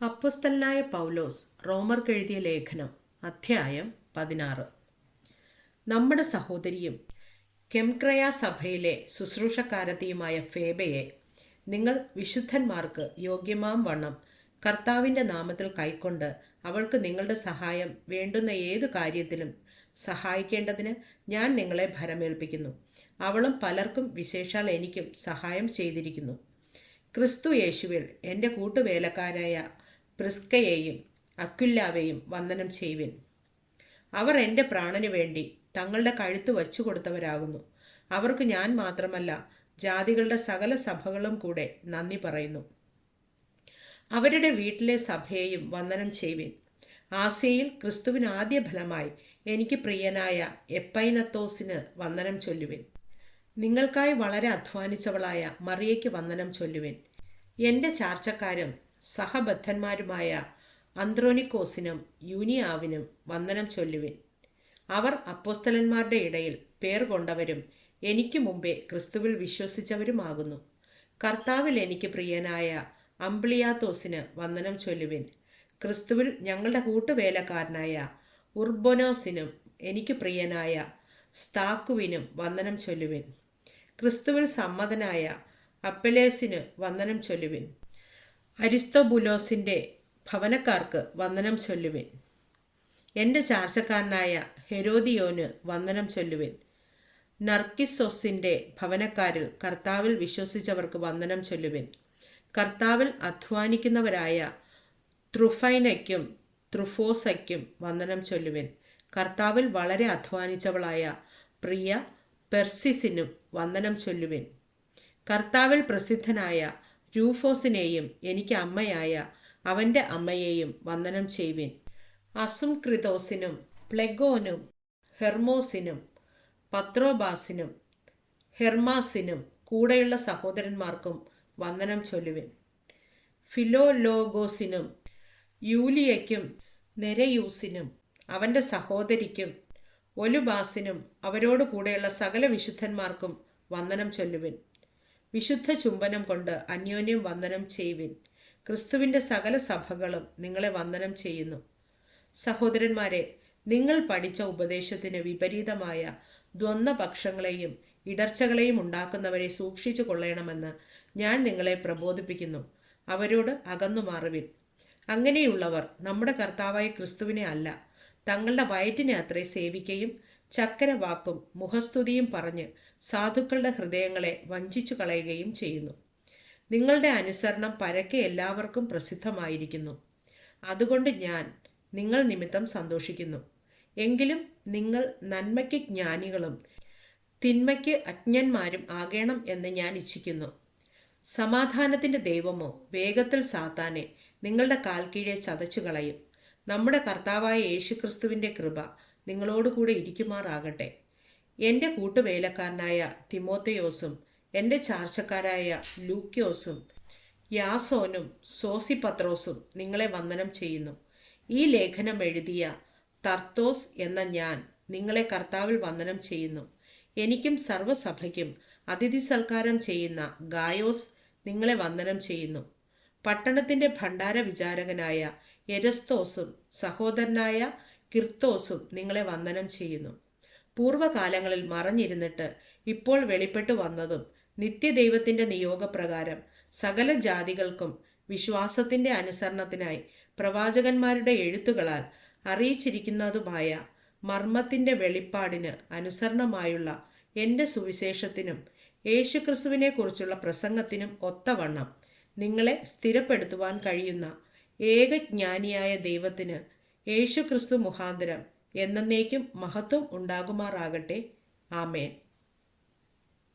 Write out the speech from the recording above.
അപ്പസ്തലനായ പൗലോസ് റോമർക്കെഴുതിയ ലേഖനം അധ്യായം പതിനാറ്. നമ്മുടെ സഹോദരിയും കെംക്രയ സഭയിലെ ശുശ്രൂഷക്കാരത്തിയുമായ ഫേബയെ നിങ്ങൾ വിശുദ്ധന്മാർക്ക് യോഗ്യമാം വണ്ണം കർത്താവിന്റെ നാമത്തിൽ കൈക്കൊണ്ട് അവൾക്ക് നിങ്ങളുടെ സഹായം വേണ്ടുന്ന ഏതു കാര്യത്തിലും സഹായിക്കേണ്ടതിന് ഞാൻ നിങ്ങളെ ഭരമേൽപ്പിക്കുന്നു. അവളും പലർക്കും വിശേഷാൽ എനിക്കും സഹായം ചെയ്തിരിക്കുന്നു. ക്രിസ്തു യേശുവിൽ എന്റെ കൂട്ടുവേലക്കാരായ പ്രിസ്കയെയും അക്വില്ലാവെയും വന്ദനം ചെയ്യുവിൻ അവർ എന്റെ പ്രാണനു വേണ്ടി തങ്ങളുടെ കഴുത്ത് വച്ചു കൊടുത്തവരാകുന്നു. അവർക്ക് ഞാൻ മാത്രമല്ല ജാതികളുടെ സകല സഭകളും കൂടെ നന്ദി പറയുന്നു. അവരുടെ വീട്ടിലെ സഭയെയും വന്ദനം ചെയ്യുവിൻ ആസിയയിൽ ക്രിസ്തുവിന് ആദ്യ ഫലമായി എനിക്ക് പ്രിയനായ എപ്പൈനത്തോസിന് വന്ദനം ചൊല്ലുവിൻ. നിങ്ങൾക്കായി വളരെ അധ്വാനിച്ചവളായ മറിയയ്ക്ക് വന്ദനം ചൊല്ലുവിൻ. എന്റെ ചാർച്ചക്കാരും സഹബദ്ധന്മാരുമായ അന്ത്രോനിക്കോസിനും യൂനിയാവിനും വന്ദനം ചൊല്ലുവിൻ. അവർ അപ്പോസ്തലന്മാരുടെ ഇടയിൽ പേർ കൊണ്ടവരും എനിക്ക് മുമ്പേ ക്രിസ്തുവിൽ വിശ്വസിച്ചവരുമാകുന്നു. കർത്താവിൽ എനിക്ക് പ്രിയനായ അംബ്ലിയാത്തോസിന് വന്ദനം ചൊല്ലുവിൻ. ക്രിസ്തുവിൽ ഞങ്ങളുടെ കൂട്ടുവേലക്കാരനായ ഉർബൊനോസിനും എനിക്ക് പ്രിയനായ സ്താക്കുവിനും വന്ദനം ചൊല്ലുവിൻ. ക്രിസ്തുവിൽ സമ്മതനായ അപ്പലേസിന് വന്ദനം ചൊല്ലുവിൻ. അരിസ്തോബുലോസിന്റെ ഭവനക്കാർക്ക് വന്ദനം ചൊല്ലുവിൻ. എന്റെ ചാർച്ചക്കാരനായ ഹെരോദിയോന് വന്ദനം ചൊല്ലുവിൻ. നർക്കിസോസിന്റെ ഭവനക്കാരിൽ കർത്താവിൽ വിശ്വസിച്ചവർക്ക് വന്ദനം ചൊല്ലുവിൻ. കർത്താവിൽ അധ്വാനിക്കുന്നവരായ ത്രുഫൈനയ്ക്കും ത്രുഫോസയ്ക്കും വന്ദനം ചൊല്ലുവിൻ. കർത്താവിൽ വളരെ അധ്വാനിച്ചവളായ പ്രിയ പെർസിസിനും വന്ദനം ചൊല്ലുവിൻ. കർത്താവിൽ പ്രസിദ്ധനായ രൂഫോസിനെയും എനിക്ക് അമ്മയായ അവന്റെ അമ്മയെയും വന്ദനം ചെയ്വിൻ അസുംക്രിതോസിനും പ്ലെഗോനും ഹെർമോസിനും പത്രോബാസിനും ഹെർമാസിനും കൂടെയുള്ള സഹോദരന്മാർക്കും വന്ദനം ചൊല്ലുവിൻ. ഫിലോലോഗോസിനും യൂലിയയ്ക്കും നെരയൂസിനും അവന്റെ സഹോദരിക്കും ഒലുബാസിനും അവരോട് കൂടെയുള്ള സകല വിശുദ്ധന്മാർക്കും വന്ദനം ചൊല്ലുവിൻ. വിശുദ്ധ ചുംബനം കൊണ്ട് അന്യോന്യം വന്ദനം ചെയ്യുവിൻ. ക്രിസ്തുവിന്റെ സകല സഭകളും നിങ്ങളെ വന്ദനം ചെയ്യുന്നു. സഹോദരന്മാരെ നിങ്ങൾ പഠിച്ച ഉപദേശത്തിന് വിപരീതമായ ദ്വന്ദ്പക്ഷങ്ങളെയും ഇടർച്ചകളെയും ഉണ്ടാക്കുന്നവരെ സൂക്ഷിച്ചു കൊള്ളണമെന്ന് ഞാൻ നിങ്ങളെ പ്രബോധിപ്പിക്കുന്നു. അവരോട് അകന്നു മാറുവിൻ. അങ്ങനെയുള്ളവർ നമ്മുടെ കർത്താവായ ക്രിസ്തുവിനെ അല്ല തങ്ങളുടെ വയറ്റിനെ അത്രേ സേവിക്കുകയും ചക്കര വാക്കും മുഖസ്തുതിയും പറഞ്ഞ് സാധുക്കളുടെ ഹൃദയങ്ങളെ വഞ്ചിച്ചു കളയുകയും ചെയ്യുന്നു. നിങ്ങളുടെ അനുസരണം പരക്കെ എല്ലാവർക്കും പ്രസിദ്ധമായിരിക്കുന്നു. അതുകൊണ്ട് ഞാൻ നിങ്ങൾ നിമിത്തം സന്തോഷിക്കുന്നു. എങ്കിലും നിങ്ങൾ നന്മയ്ക്ക് ജ്ഞാനികളും തിന്മയ്ക്ക് അജ്ഞന്മാരും ആകേണം എന്ന് ഞാൻ ഇച്ഛിക്കുന്നു. സമാധാനത്തിന്റെ ദൈവമോ വേഗത്തിൽ സാത്താനെ നിങ്ങളുടെ കാൽ കീഴെ ചതച്ചു കളയും നമ്മുടെ കർത്താവായ യേശുക്രിസ്തുവിന്റെ കൃപ നിങ്ങളോടുകൂടെ ഇരിക്കുമാറാകട്ടെ. എന്റെ കൂട്ടുവേലക്കാരനായ തിമോത്തയോസും എന്റെ ചാർച്ചക്കാരായ ലൂക്യോസും യാസോനും സോസിപത്രോസും നിങ്ങളെ വന്ദനം ചെയ്യുന്നു. ഈ ലേഖനം എഴുതിയ തർത്തോസ് എന്ന ഞാൻ നിങ്ങളെ കർത്താവിൽ വന്ദനം ചെയ്യുന്നു. എനിക്കും സർവസഭയ്ക്കും അതിഥി സൽക്കാരം ചെയ്യുന്ന ഗായോസ് നിങ്ങളെ വന്ദനം ചെയ്യുന്നു. പട്ടണത്തിന്റെ ഭണ്ഡാര വിചാരകനായ എരസ്തോസും സഹോദരനായ കിർത്തോസും നിങ്ങളെ വന്ദനം ചെയ്യുന്നു. പൂർവകാലങ്ങളിൽ മറഞ്ഞിരുന്നിട്ട് ഇപ്പോൾ വെളിപ്പെട്ടു വന്നതും നിത്യദൈവത്തിന്റെ നിയോഗപ്രകാരം സകല ജാതികൾക്കും വിശ്വാസത്തിന്റെ അനുസരണത്തിനായി പ്രവാചകന്മാരുടെ എഴുത്തുകളാൽ അറിയിച്ചിരിക്കുന്നതുമായ മർമ്മത്തിന്റെ വെളിപ്പാടിന് അനുസരണമായുള്ള എന്റെ സുവിശേഷത്തിനും യേശുക്രിസ്തുവിനെ കുറിച്ചുള്ള പ്രസംഗത്തിനും ഒത്തവണ്ണം നിങ്ങളെ സ്ഥിരപ്പെടുത്തുവാൻ കഴിയുന്ന ഏകജ്ഞാനിയായ ദൈവത്തിന് യേശുക്രിസ്തു മുഖാന്തരം എന്നേക്കും മഹത്വം ഉണ്ടാകുമാറാകട്ടെ. ആമേൻ.